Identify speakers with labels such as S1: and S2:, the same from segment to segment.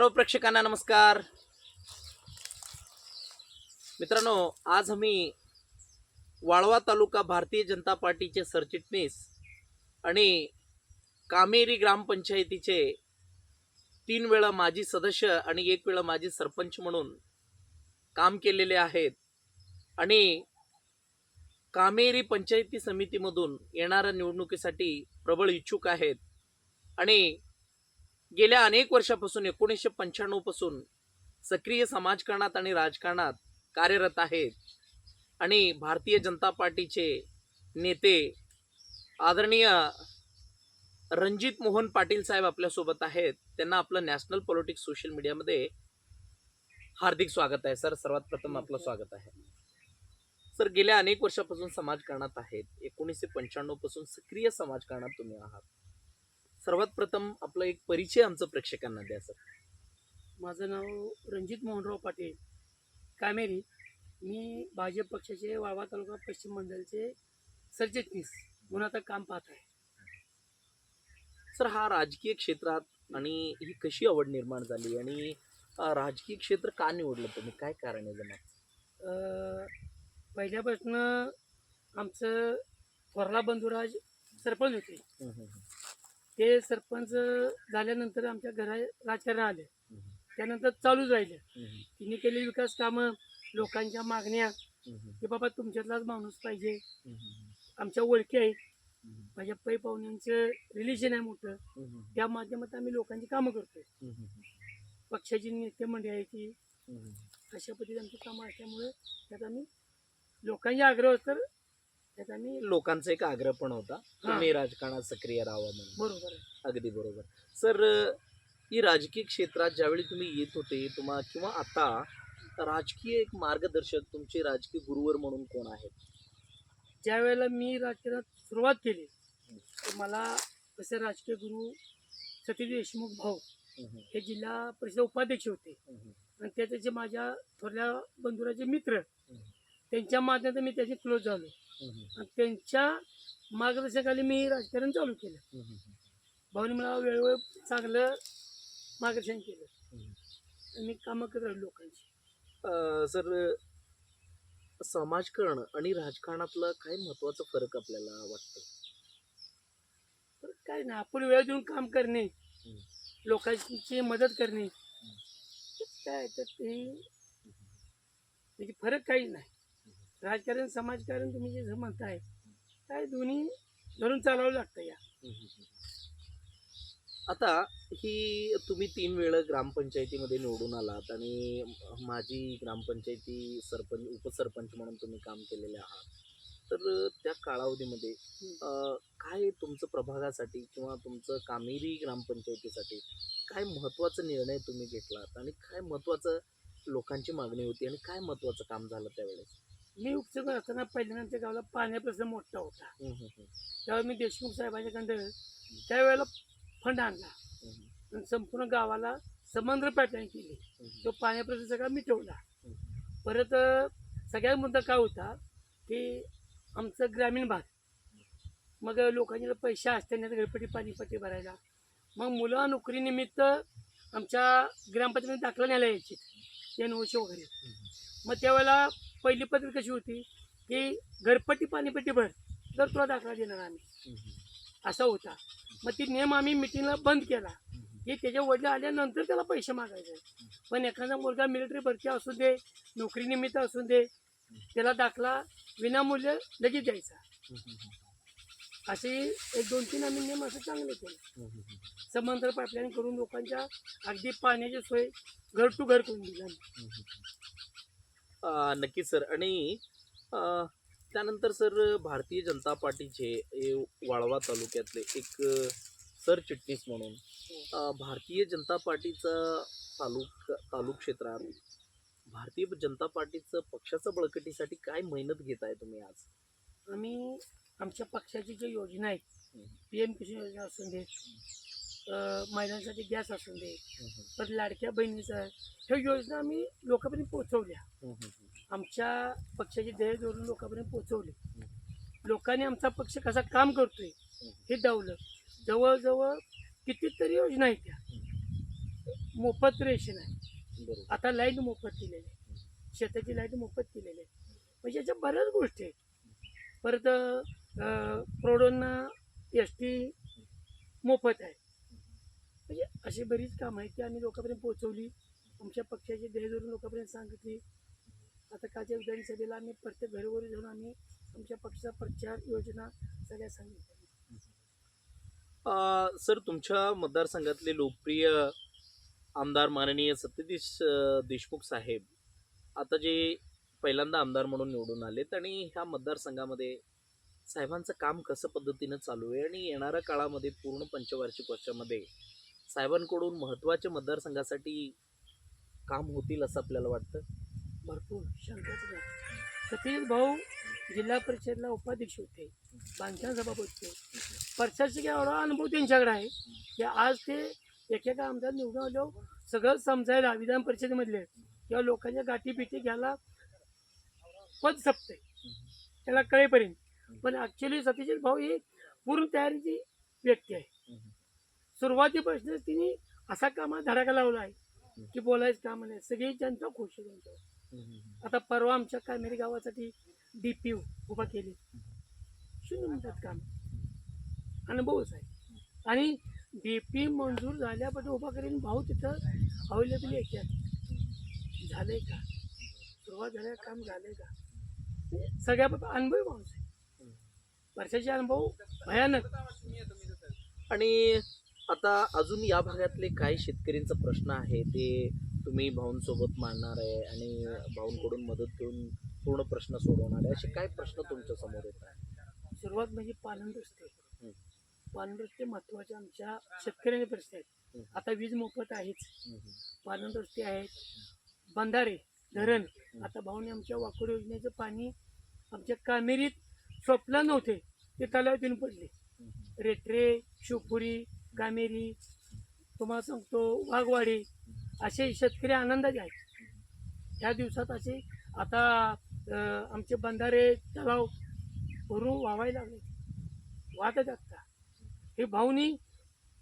S1: सर्व प्रेक्षकांना नमस्कार. मित्रांनो आज आम्ही वाळवा तालुका भारतीय जनता पार्टीचे सरचिटणीस आणि कामेरी ग्रामपंचायतीचे तीन वेळा माजी सदस्य आणि एक वेळा माजी सरपंच म्हणून काम केलेले आहेत. आणि कामेरी पंचायती समितीमधून येणाऱ्या निवडणुकीसाठी प्रबळ इच्छुक आहेत. आणि गेल्या अनेक वर्षापासून एकोणीसशे पंच्याण्णवपासून सक्रिय समाजकारणात आणि राजकारणात कार्यरत आहेत. आणि भारतीय जनता पार्टीचे नेते आदरणीय रणजित मोहन पाटील साहेब आपल्यासोबत आहेत. त्यांना आपलं नॅशनल पॉलिटिक्स सोशल मीडियामध्ये हार्दिक स्वागत आहे. सर सर्वात प्रथम आपलं स्वागत आहे. सर गेल्या अनेक वर्षापासून समाजकारणात आहेत. एकोणीसशे पंच्याण्णवपासून सक्रिय समाजकारणात तुम्ही आहात. सर्वात प्रथम आपला एक परिचय आमचं प्रेक्षकांना द्या सर.
S2: माझं नाव रणजित मोहनराव पाटील कामेरी. मी भाजप पक्षाचे वाळवा तालुका पश्चिम मंडळचे सरचिटणीस म्हणून आता काम पाहत आहे.
S1: सर हा राजकीय क्षेत्रात आणि ही कशी आवड निर्माण झाली आणि राजकीय क्षेत्र का निवडलं तुम्ही? काय कारण आहे जमा
S2: पहिल्यापासून आमचं थोरला बंधुराज सरपंच होते. ते सरपंच झाल्यानंतर आमच्या घरा राजकारण आले त्यानंतर चालूच राहिले. तिने केलेली विकास कामं लोकांच्या मागण्या की बाबा तुमच्यातलाच माणूस पाहिजे. आमच्या ओळखी आहेत. माझ्या पै पाहुण्यांचं रिलेशन आहे मोठं. त्या माध्यमात आम्ही लोकांची कामं करतोय. पक्षाची नेते मंडळी आहे ती. अशा पद्धतीने आमची कामं असल्यामुळे त्यात आम्ही लोकांचे आग्रह तर त्यात आम्ही
S1: लोकांचा एक आग्रह पण होता. तुम्ही राजकारणात सक्रिय राहावं म्हणून.
S2: बरोबर आहे.
S1: अगदी बरोबर. सर ही राजकीय क्षेत्रात ज्यावेळी तुम्ही येत होते तुम्हा किंवा आता राजकीय एक मार्गदर्शक तुमचे राजकीय गुरुवर म्हणून कोण आहेत?
S2: ज्या वेळेला मी राजकारणात सुरुवात केली तर मला तसे राजकीय गुरु सतीश देशमुख भाऊ हे जिल्हा परिषद उपाध्यक्ष होते. आणि त्याचे जे माझ्या थोरल्या बंधुराचे मित्र त्यांच्या माध्यमातून मी त्याचे क्लोज झालो. आणि त्यांच्या मार्गदर्शनाखाली मी राजकारण चालू केलं. भाऊने मला वेळोवेळ चांगलं मार्गदर्शन केलं. आणि मी कामं करत राहिलो लोकांची
S1: सर समाजकारण आणि राजकारणातला काय महत्त्वाचा फरक आपल्याला वाटतो?
S2: तर काय नाही आपण वेळ देऊन काम करणे लोकांची मदत करणे काय तर ते त्याची फरक काही नाही. राजकारण समाजकारण तुम्ही जे म्हणताय काय दोन्ही धरून चालावं लागतं या.
S1: आता ही तुम्ही तीन वेळा ग्रामपंचायतीमध्ये निवडून आलात आणि माझी ग्रामपंचायती सरपंच उपसरपंच म्हणून तुम्ही काम केलेले आहात. तर त्या कालावधीमध्ये काय तुमचं प्रभागासाठी किंवा तुमचं कामेरी ग्रामपंचायतीसाठी काय महत्त्वाचा निर्णय तुम्ही घेतलात? आणि काय महत्त्वाचं लोकांची मागणी होती? आणि काय महत्त्वाचं काम झालं त्यावेळेस?
S2: मी उपसरपंच असताना पहिल्यांदा गावाला पाण्या प्रश्न मोठा होता. त्यावेळी मी देशमुख साहेबांच्याकडं त्यावेळेला फंड आणला. आणि संपूर्ण गावाला समंद्र पॅटर्न केली. तो पाण्याप्रश्न सगळा मिटवला. परत अ, सगळ्यात मुद्दा काय होता की आमचं ग्रामीण भाग. मग लोकांचे पैसे असते नाही घरपट्टी पाणीपट्टी भरायला. मग मुलं नोकरीनिमित्त आमच्या ग्रामपंचायतीमध्ये दाखला न्यायला यायची. एन ओशी वगैरे. मग त्यावेळेला पहिली पद्धत कशी होती? की घरपट्टी पाणीपट्टी भर तर तुला दाखला देणार आम्ही. असा होता. मग ती नियम आम्ही मिटिंगला बंद केला. की त्याच्या वडील आल्यानंतर त्याला पैसे मागायचे. पण एखादा मुलगा मिलिटरी भरती असू दे नोकरीनिमित्त असू दे त्याला दाखला विनामूल्य लगेच द्यायचा. असे एक दोन तीन आम्ही नियम असं चांगले केले. समांतर पाईपलाईन करून लोकांच्या अगदी पाण्याची सोय घर टू घर करून दिली आम्ही.
S1: नक्की सर. आणि त्यानंतर सर भारतीय जनता पार्टीचे वाळवा तालुक्यातले एक सरचिटणीस म्हणून भारतीय जनता पार्टीचा तालुक तालुक क्षेत्रात भारतीय जनता पार्टीचं पक्षाचं बळकटीसाठी काय मेहनत घेत आहे तुम्ही आज?
S2: आम्ही आमच्या पक्षाची जी योजना आहेत. पी एम किशन योजना असून दे महिलांसाठी गॅस असून दे. परत लाडक्या बहिणीचं ह्या योजना आम्ही लोकांपर्यंत पोहोचवल्या. आमच्या पक्षाची ध्येय धोरण लोकांपर्यंत पोहोचवले. लोकांनी आमचा पक्ष कसा काम करतोय हे दावलं. जवळजवळ कितीतरी योजना आहेत त्या. मोफत रेशन आहे. आता लाइट मोफत दिलेली आहे. शेताची लाइट मोफत दिलेली आहे. म्हणजे याच्या बऱ्याच गोष्टी आहेत. परत प्रौढांना एस टी मोफत आहे. म्हणजे अशी बरीच कामं आहेत ती आम्ही लोकांपर्यंत पोहोचवली आमच्या पक्षाची ध्येय धरून लोकांपर्यंत सांगितली. आता कालच्या विधानसभेला आम्ही प्रत्येक घरोघरी जाऊन आम्ही आमच्या पक्षाचा प्रचार योजना सगळ्या सांगितल्या.
S1: सर तुमच्या मतदारसंघातले लोकप्रिय आमदार माननीय सत्यधीश देशमुख साहेब आता जे पहिल्यांदा आमदार म्हणून निवडून आलेत आणि ह्या मतदारसंघामध्ये साहेबांचं काम कसं पद्धतीनं चालू आहे आणि येणाऱ्या काळामध्ये पूर्ण पंचवार्षिक वर्षामध्ये साहेबांकडून महत्त्वाच्या मतदारसंघासाठी काम होतील असं आपल्याला वाटतं?
S2: भरपूर शंकाच नाही. सतीश भाऊ जिल्हा परिषदला उपाध्यक्ष होते बांधकाम सभापती होते. प्रशासक एवढा अनुभव त्यांच्याकडे आहे की आज ते एकेका आमदार निवडून आलो सगळं समजायला विधान परिषदेमधले किंवा लोकांच्या गाठीपिठी घ्यायला पद सपते त्याला कळेपर्यंत. पण ॲक्च्युली सतीश भाऊ ही पूर्ण तयारीची व्यक्ती आहे. सुरुवातीपासून तिने असा कामात धडाका लावला आहे की बोलायचं काम नाही. सगळी जनता खुश आहे त्यांच्यावर. आता परवा आमच्या कामेरी गावासाठी डीपी उभा केली. शून्य मिनिटात काम. अनुभवच आहे. आणि डीपी मंजूर झाल्यापासून उभा करीन भाऊ तिथं अवेलेबल येतात झालंय का? सुरुवात झाल्या काम झालंय का? सगळ्या बाबतीत अनुभवी माणूस आहे. वर्षाचे अनुभव भयानक.
S1: आणि आता अजून या भागातले काही शेतकऱ्यांचा प्रश्न आहे ते तुम्ही भाऊंसोबत मांडणार आहे आणि भाऊंकडून मदत घेऊन पूर्ण प्रश्न सोडवणार आहे असे काय प्रश्न तुमच्यासमोर येत आहे
S2: सुरुवात म्हणजे पालन रस्ते. पालन रस्ते महत्त्वाचे आमच्या शेतकऱ्यांचे प्रश्न आहेत. आता वीज मोफत आहेच. पालन रस्ते आहेत बंधारे धरण. आता भाऊने आमच्या वाकोड योजनेचं पाणी आमच्या कामेरीत स्वप्न नव्हते. ते तलावातून पडले. रेटरे शिवपुरी गामेरी तुम्हाला सांगतो वाघवाडी असे शेतकरी आनंदाचे आहेत. त्या दिवसात असे आता आमचे बंधारे तलाव भरून व्हावायला लागले. वाहतच आता हे भाऊनी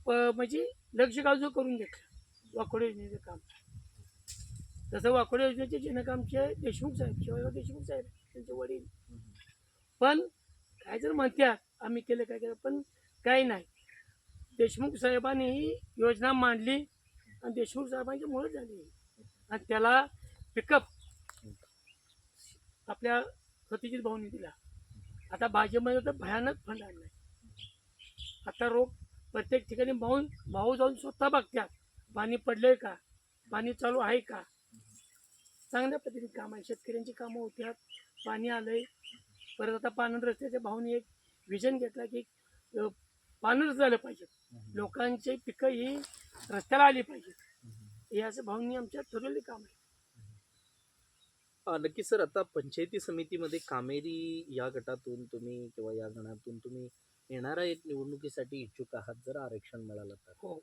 S2: प- म्हणजे लक्ष गाजू करून घेतलं वाकोड योजनेचं काम. तसं वाकोड योजनेचे जनक आमचे देशमुख साहेब शिवाजीराव देशमुख साहेब त्यांचे वडील. पण काय जर म्हणतात आम्ही केलं काय केलं पण काही नाही. देशमुख साहेबांनी ही योजना मांडली आणि देशमुख साहेबांची मुळे झाली. आणि त्याला पिकअप आपल्या सतीजित भाऊनी दिला. आता भाजीमध्ये तर भयानक फंड आणला आता रोग प्रत्येक ठिकाणी भाऊ भाऊ जाऊन स्वतः बघतात पाणी पडलंय का? पाणी चालू आहे का? चांगल्या पद्धतीने काम आहे. शेतकऱ्यांची कामं होत्यात पाणी आलंय. परत आता पानंद रस्त्याच्या भाऊने एक विजन घेतला की पानंद झालं पाहिजे. लोकांची पिकं ही रस्त्याला आली पाहिजे. हे असं भाऊंनी आमच्या ठरवले काम आहे.
S1: नक्की सर आता पंचायती समितीमध्ये कामेरी या गटातून तुम्ही किंवा या गणातून तुम्ही येणाऱ्या एक निवडणुकीसाठी इच्छुक आहात जर आरक्षण मिळालं तर.
S2: हो.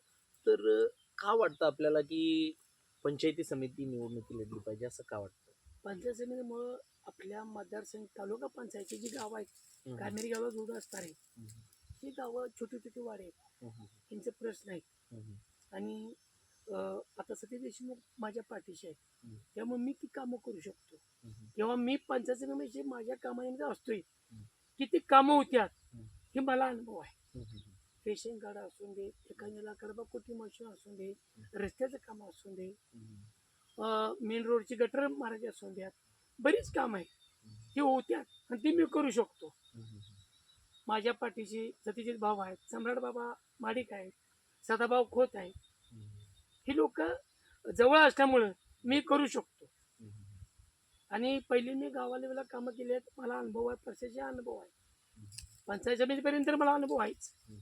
S1: तर का वाटतं आपल्याला की पंचायती समिती निवडणुकी लढली पाहिजे असं का वाटतं?
S2: पंचायत समितीमुळं आपल्या मतदारसंघ तालुका पंचायतची जी गावं आहेत. कामेरी गावात जोड असणार आहे. ही गावं छोटी छोटी वाडे आहेत. त्यांचे प्रश्न आहेत. आणि आता सतीश देशमुख माझ्या पाठीशी आहेत. त्यामुळे मी ती कामं करू शकतो. किंवा मी पंचायत माझ्या कामामध्ये असतोय. किती कामं
S1: हम्म.
S2: हे मला अनुभव आहे. रेशन कार्ड असून दे एखाद्याला कडबा कोटी मशीन असून दे रस्त्याचं काम असून दे. मेन रोडची गटर मारायची असून द्यात बरीच काम आहेत ती होत्यात आणि ती मी करू शकतो. माझ्या पाठीशी सतीजित भाऊ आहेत सम्राट बाबा माडिक आहेत सदाभाऊ खोत आहेत. ही लोक जवळ असल्यामुळं मी करू शकतो. आणि पहिली मी गावालेवेला कामं केली आहेत मला अनुभव आहे प्रशासनाचे अनुभव आहे पंचायत समितीपर्यंत तर मला अनुभव आहेच.
S1: हम्म.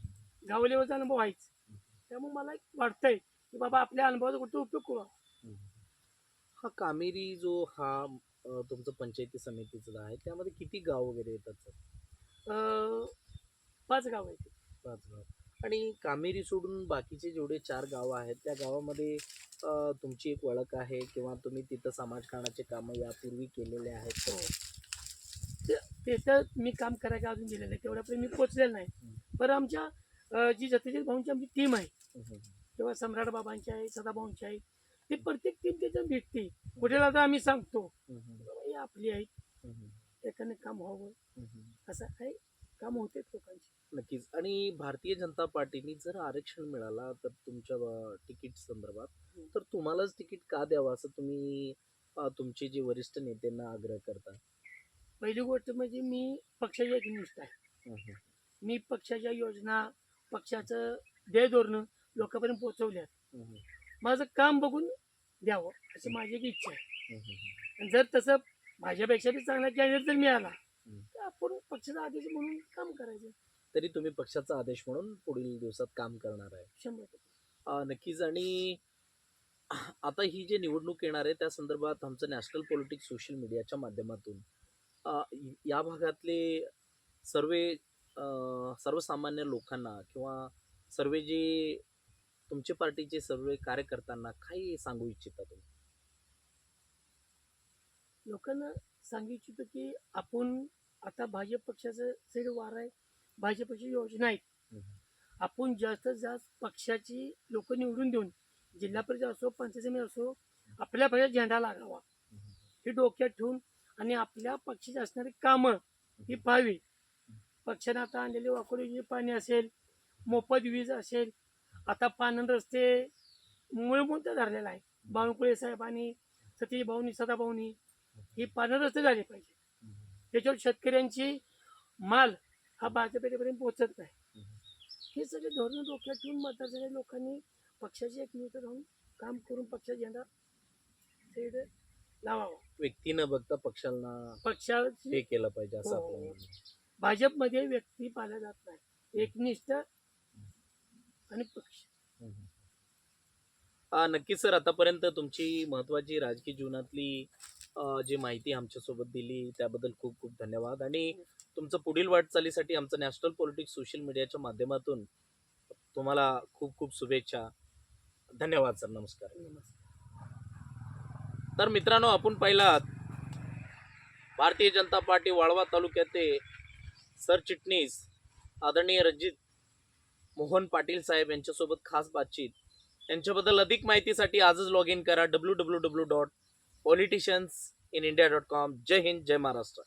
S2: गाव लेवलचा अनुभव आहेच. त्यामुळे मला एक वाटतंय की बाबा आपल्या अनुभवाचा कुठे उपयोग करू
S1: हा कामेरी जो हा तुमचं पंचायती समितीचा आहे त्यामध्ये किती गाव वगैरे येतात सर?
S2: अं, पाच गाव आहेत.
S1: पाच गाव. आणि कामेरी सोडून बाकीचे जेवढे चार गावं आहेत त्या गावामध्ये अ, तुमची एक ओळख आहे किंवा तुम्ही तिथं समाजकारणाचे कामं यापूर्वी केलेले आहेत?
S2: हो. ते- ते तर मी काम करायला अजून दिलेलं नाही तेवढ्यापर्यंत मी पोचलेलं नाही. पण आमच्या अं, जी सत्यजित भाऊंची आमची टीम आहे
S1: हम्म.
S2: किंवा सम्राट बाबांची आहे सदाभाऊंची आहे ते प्रत्येक टीम त्याच्यात भेटते. कुठेला तर आम्ही सांगतो. हे आपली आहे. एकाने काम व्हावं. असं आहे काम होते लोकांची.
S1: नक्कीच. आणि भारतीय जनता पार्टीने जर आरक्षण मिळाला तर तुमच्या तिकीट संदर्भात. तर तुम्हालाच तिकीट का द्यावं? असं तुम्ही तुमचे जे वरिष्ठ नेत्यांना आग्रह करता?
S2: पहिली गोष्ट म्हणजे मी पक्षाच्या एकनिष्ठ आहे. मी पक्षाच्या योजना पक्षाचं ध्येय धोरणं लोकांपर्यंत पोहोचवल्यात. माझं काम बघून द्यावं अशी माझी एक इच्छा आहे. आणि जर तसं माझ्यापेक्षा बी चांगला कॅन्डिडेट जर मिळाला आपण पक्षाचा आदेश म्हणून काम करायचं.
S1: तरी तुम्ही पक्षाचा आदेश म्हणून पुढील दिवसात काम करणार आहे.
S2: शंभर टक्के.
S1: अ, नक्कीच. आणि आता ही जी निवडणूक येणार आहे त्या संदर्भात आमचं नॅशनल पॉलिटिक्स सोशल मीडियाच्या माध्यमातून अ, या भागातले सर्व सर्वसामान्य लोकांना किंवा सर्व जे तुमच्या पार्टीचे सर्व कार्यकर्त्यांना काय सांगू इच्छिता तुम्ही?
S2: लोकांना सांगू इच्छितो की आपण आता भाजप पक्षाचं सेड वार आहे. भाजपची योजना आहेत. आपण जास्तीत जास्त पक्षाची लोक निवडून देऊन जिल्हा परिषद असो पंचायत समिती असो आपल्या पक्षात झेंडा लागावा. हे डोक्यात ठेवून आणि आपल्या पक्षाची असणारी कामं ही पाहावी. पक्षाने आता आणलेले वाकोली पाणी असेल मोफत वीज असेल आता पानंद रस्ते मूळमूळत धरलेला आहे. बावनकुळे साहेबांनी सतीश भाऊनी सदाभाऊनी ही पानंद रस्ते झाले पाहिजे. त्याच्यावर शेतकऱ्यांची माल हा बाजारपेठेपर्यंत पोहोचत नाही. हे सगळे धोरण डोक्यात ठेवून मतदारसंघाच्या लोकांनी पक्षाची एक मिनिट राहून काम करून पक्षाचा झेंडा साईड लावावा.
S1: व्यक्ती न बघता पक्षांना
S2: पक्षाची
S1: हे केलं पाहिजे असं
S2: हो.
S1: आपलं म्हणणं आहे.
S2: भाजपमध्ये व्यक्ती पाहिला जात नाही. एकनिष्ठ आणि पक्ष.
S1: अ, नक्कीच सर आतापर्यंत तुमची महत्वाची राजकीय जीवनातली जी माहिती आमच्यासोबत दिली त्याबद्दल खूप खूप धन्यवाद. आणि तुमचं पुढील वाटचालीसाठी आमचं नॅशनल पॉलिटिक्स सोशल मीडियाच्या माध्यमातून तुम्हाला खूप खूप शुभेच्छा. धन्यवाद सर. नमस्कार.
S2: नमस्कार.
S1: तर मित्रांनो आपण पाहिलात भारतीय जनता पार्टी वाळवा तालुक्याचे सरचिटणीस आदरणीय रणजित मोहन पाटील साहेब यांच्यासोबत खास बातचीत. यांच्याबद्दल अधिक माहितीसाठी आजच लॉग इन करा W W W dot politicians in India dot com जय हिंद जय महाराष्ट्र